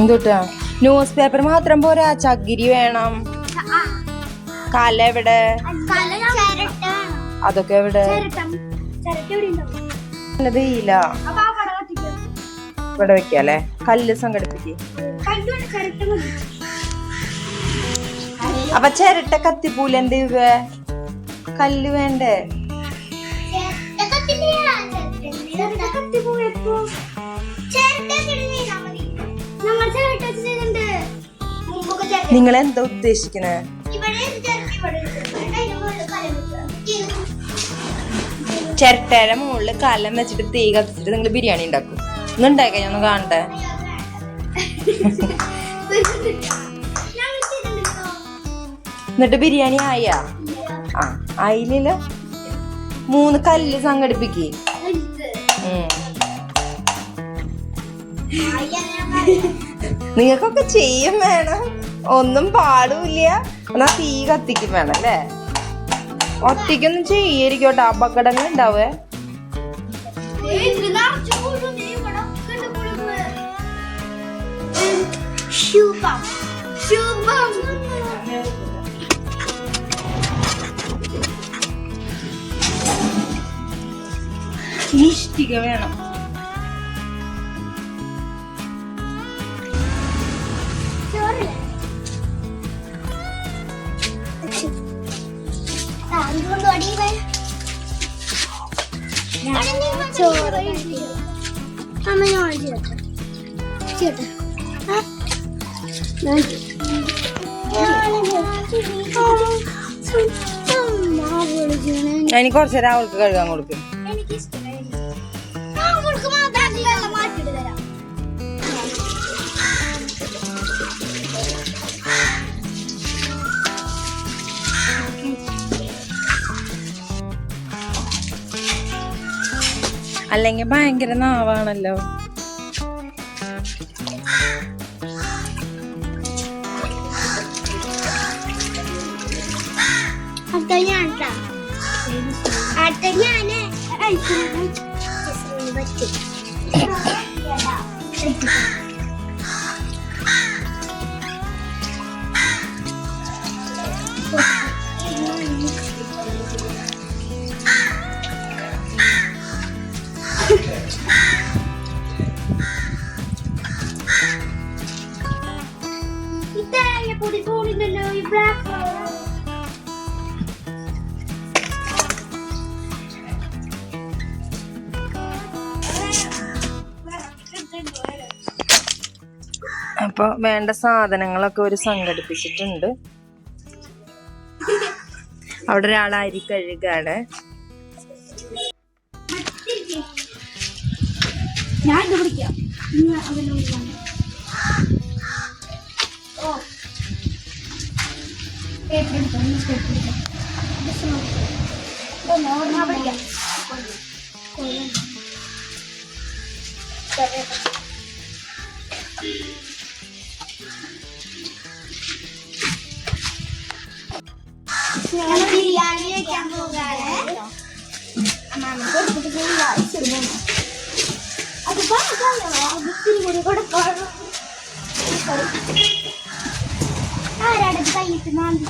എന്തുട്ടാ? News paper മാത്രം പോരാ? ചകിരി വേണം. കല എവിടെ? അതൊക്കെ എവിടെ? വെയില. ഇവിടെ വെക്കാല്ലേ കല്ല് സംഘടിപ്പിക്ക്. അപ്പൊ ചിരട്ട കത്തിപ്പൂല എന്ത് കല്ല് വേണ്ടേ? നിങ്ങൾ എന്താ ഉദ്ദേശിക്കണേ? ചിരട്ടയുടെ മുകളിൽ കലം വെച്ചിട്ട് തീ കത്തിച്ചിട്ട് നിങ്ങൾ ബിരിയാണി ഉണ്ടാക്കും. ഇന്ന് ഉണ്ടാക്കാൻ ഞാൻ ഒന്ന് കാണട്ടെ. എന്നിട്ട് ബിരിയാണി ആയാ? ആ ആയില്ലല്ലോ മൂന്ന് കല്ല് സംഘടിപ്പിക്കേ. നിങ്ങൾക്കൊക്കെ ചെയ്യും വേണം ഒന്നും പാടില്ല എന്നാ തീ കത്തിക്കും വേണം അല്ലേ? ഒറ്റയ്ക്കൊന്നും ചെയ്യായിരിക്കോട്ടെ അപകടങ്ങൾ ഉണ്ടാവേ ഇഷ്ടിക വേണം. ചോറ് അമ്മ ഞാൻ ചേട്ടാ ചേട്ടാ അതിന് കുറച്ച് നേരം അവൾക്ക് കഴുകാൻ കൊടുക്കും. അവൾക്ക് അല്ലെങ്കിൽ ഭയങ്കര നാവാണല്ലോ. ഞാൻ ഈ ബ്ലാക്ക് അപ്പൊ വേണ്ട സാധനങ്ങളൊക്കെ ഒരു സംഘടിപ്പിച്ചിട്ടുണ്ട്. അവിടെ ഒരാൾ അരി കഴുകാണ്. ഞാൻ പേപ്പർ എടുത്തോ, ന്യൂസ് പേപ്പർ എടുത്തോ. ഞങ്ങൾ ബിരിയാണി വെക്കാൻ പോകാണ് അത് പറഞ്ഞോ കൂടി കൊടുക്കണം ആരാണ് കയ്യിട്ട് മാന്തി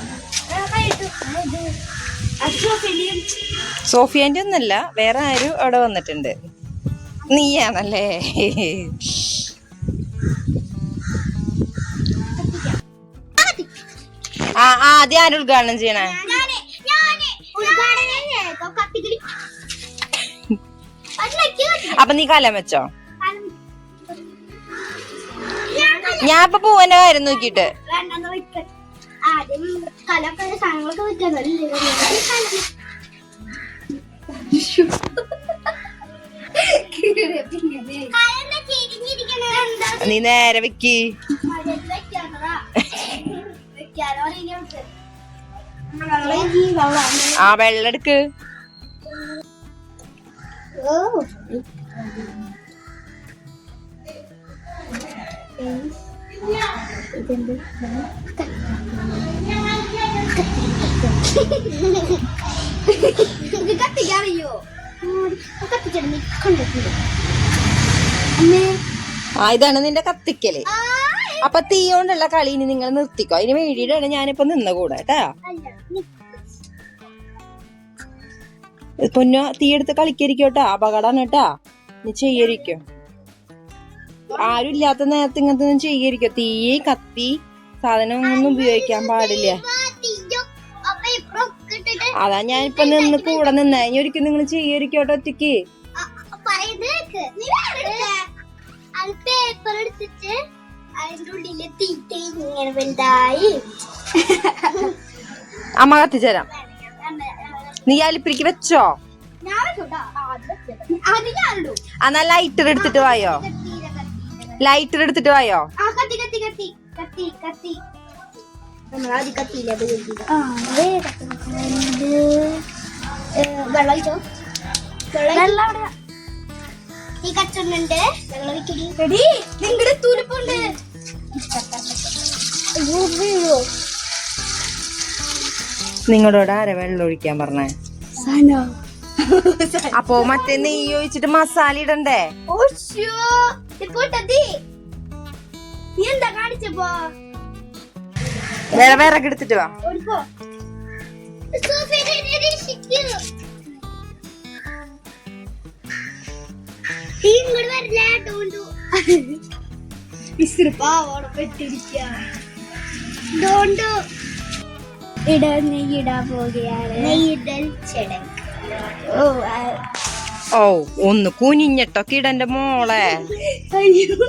സോഫിയാന്റെ ഒന്നല്ല വേറെ ആരും അവിടെ വന്നിട്ടുണ്ട്. നീയാണല്ലേ? ആ ആ, ആദ്യം ആരും ഉദ്ഘാടനം ചെയ്യണേ? അപ്പൊ നീ കലം വെച്ചോ? ഞാൻ ഇപ്പൊ പൂവന്റെ കാര്യം നോക്കിട്ട് സാധനങ്ങളൊക്കെ നീ നേരെ വെക്ക്. ആ വെള്ളം എടുക്ക്. കത്തിക്കറിയോ അമ്മേ ആ ഇതാണ് നിന്റെ കത്തിക്കൽ. അപ്പൊ തീ കൊണ്ടുള്ള കളി ഇനി നിങ്ങൾ നിർത്തിക്കോ. അതിന് വേണ്ടിയിട്ടാണ് ഞാനിപ്പോ നിന്ന കൂടെ കേട്ടാ. പൊന്നോ തീ എടുത്ത് കളിക്കരിക്കോട്ടാ അപകടമാണ് കേട്ടാ. നീ ചെയ്യരിക്കോ. ആരും ഇല്ലാത്ത നേരത്തെ ഇങ്ങനത്തെ ഒന്നും ചെയ്യരിക്കോ. തീ കത്തി സാധനം ഒന്നും ഉപയോഗിക്കാൻ പാടില്ല. ഇപ്പറൊക്കെ ഞാൻ അതാ ഞാനിപ്പൊ നിന്ന് കൂടെ നിന്ന ഇനി ഒരിക്കലും നിങ്ങൾ ചെയ്യരിക്കോട്ടോ ഒറ്റയ്ക്ക് എടുക്ക. പേപ്പർ എടുത്തിട്ട് അതിന്റെ ഉള്ളിൽ തീറ്റ ഇങ്ങനെ വലുതായി അമ്മ കത്തിച്ചേരാം നീ അലിപ്പിരിക്ക് വെച്ചോ ഞാൻ വെച്ചോട്ടാ. ആ, അത് വെച്ചത്. അത് ഞാനിടും. എന്നാ ലൈറ്റർ എടുത്തിട്ട് വായോ. ലൈറ്റർ എടുത്തിട്ട് വായോ കത്തി കത്തി കത്തി കത്തി കത്തി നമ്മളാദ്യം കത്തിയില്ല അത് ആ അതേ വെള്ളം ഒഴിച്ചോ? വെള്ളം അവിടെ. ഈ കച്ചുണ്ട് വെള്ളം ഒഴിക്കടി. എടി നിങ്ങളുടെ ആരാ വെള്ളം ഒഴിക്കാൻ പറഞ്ഞേ? സനോ. അപ്പൊ മറ്റേ നെയ്യ് ഒഴിച്ചിട്ട് മസാല ഇടണ്ടേ? നീ എന്താ കാണിച്ചപ്പോ? വേറെ വേറെ എടുത്തിട്ട് വാ. ഓ ഒന്ന് കുനിഞ്ഞട്ടോ കിടന്റെ മോളെ. ഡോണ്ടു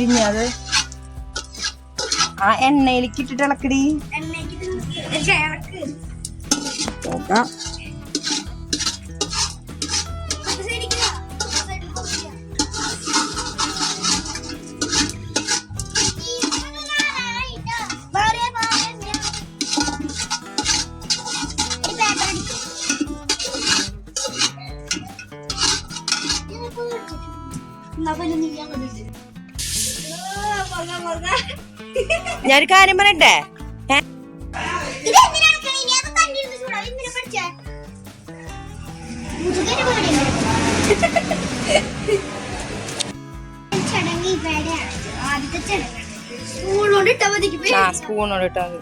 കലി അത് ആ എണ്ണയിലേക്ക് ഇട്ടിട്ട് ഇളക്കടി. നോക്കാം. ഞാനൊരു കാര്യം പറയട്ടെ? സ്പൂണോട് ഇട്ടാ മതി.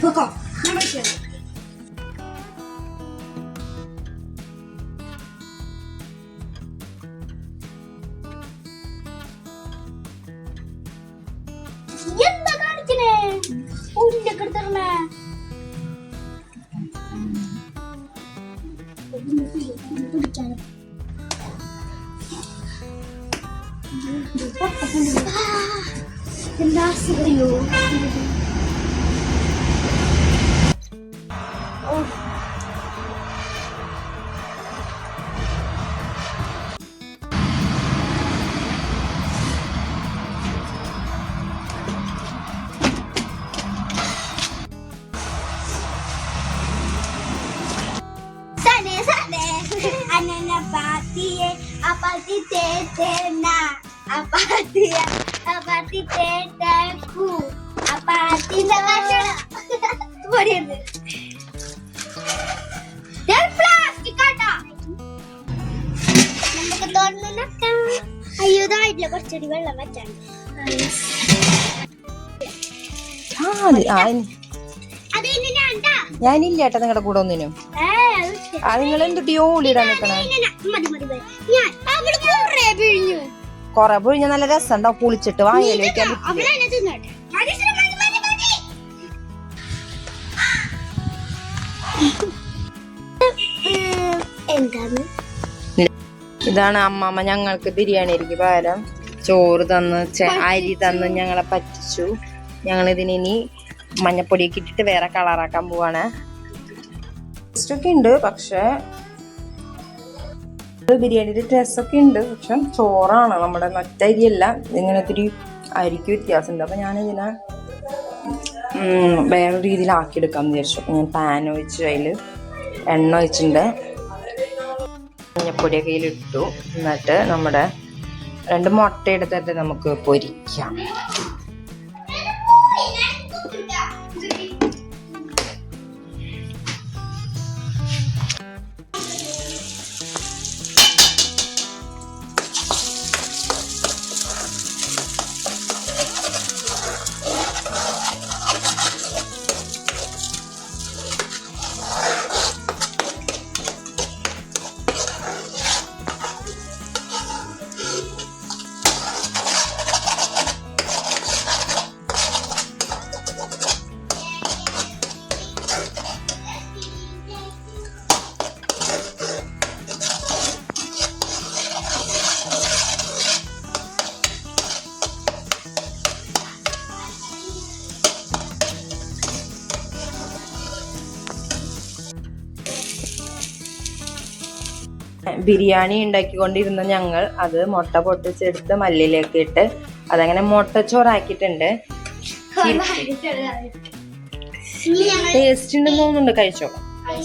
പൊക്കോ. ഞാൻ പഠിച്ചത്. എന്താ കാണിക്കണേ ഉണ്ടൊക്കെ എടുത്തിടണേ പിടിക്കാനോ എന്താ അറിയോ അയ്യോ വെള്ളം. ഞാനില്ല ഏട്ടാ നിങ്ങളുടെ കൂടെ ഒന്നിനും. ആ നിങ്ങൾ എന്തുട്ടിയോ ഓളിയിടാൻ കുറേ പിഴിഞ്ഞു നല്ല രസം ഉണ്ടാവും പുളിച്ചിട്ട് വാങ്ങൽ ഇതാണ് അമ്മമ്മ ഞങ്ങൾക്ക് ബിരിയാണിക്ക് പകരം ചോറ് തന്ന് അരി തന്ന് ഞങ്ങളെ പറ്റിച്ചു. ഞങ്ങൾ ഇതിനി മഞ്ഞപ്പൊടിയൊക്കെ ഇട്ടിട്ട് വേറെ കളറാക്കാൻ പോവാണ്. ടേസ്റ്റൊക്കെ ഉണ്ട് പക്ഷെ ബിരിയാണിയുടെ ടേസ്റ്റ് ഒക്കെ ഉണ്ട് പക്ഷെ ചോറാണ് നമ്മുടെ മറ്റരിയല്ല ഇങ്ങനെ ഒത്തിരി അരിക്ക് വ്യത്യാസമുണ്ട്. അപ്പൊ ഞാനിതിനെ വേറെ രീതിയിൽ ആക്കിയെടുക്കാമെന്ന് വിചാരിച്ചു. ഞാൻ പാൻ ഒഴിച്ച് അതിൽ എണ്ണ ഒഴിച്ചിട്ടുണ്ട്. മഞ്ഞപ്പൊടിയൊക്കെ ഇതിലിട്ടു എന്നിട്ട് നമ്മുടെ രണ്ട് മുട്ട എടുത്തിട്ട് നമുക്ക് പൊരിക്കാം. ബിരിയാണി ഉണ്ടാക്കിക്കൊണ്ടിരുന്ന ഞങ്ങൾ അത് മുട്ട പൊട്ടിച്ചെടുത്ത് മല്ലിയിലേക്ക് ഇട്ട് അതങ്ങനെ മുട്ടച്ചോറാക്കിയിട്ടുണ്ട് ടേസ്റ്റ് ഉണ്ടെന്ന് തോന്നുന്നുണ്ട്. കഴിച്ചോ? അത്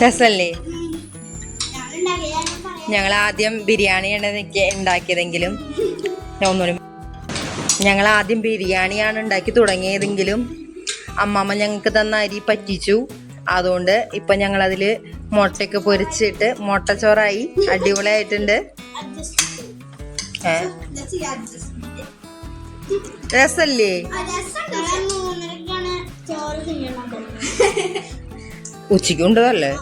പറയാം. ഞങ്ങൾ ആദ്യം ബിരിയാണിയാണ് ഉണ്ടാക്കിയതെങ്കിലും ഒന്നുകൂടി ഞങ്ങൾ ആദ്യം ബിരിയാണിയാണ് ഉണ്ടാക്കി തുടങ്ങിയതെങ്കിലും അമ്മമ്മ ഞങ്ങൾക്ക് തന്ന അരി പറ്റിച്ചു. അതുകൊണ്ട് ഇപ്പം ഞങ്ങളതിൽ മുട്ടയൊക്കെ പൊരിച്ചിട്ട് മുട്ടച്ചോറായി അടിപൊളിയായിട്ടുണ്ട്. രസല്ലേ? ഉച്ചയ്ക്ക് ഉണ്ടതല്ലേ?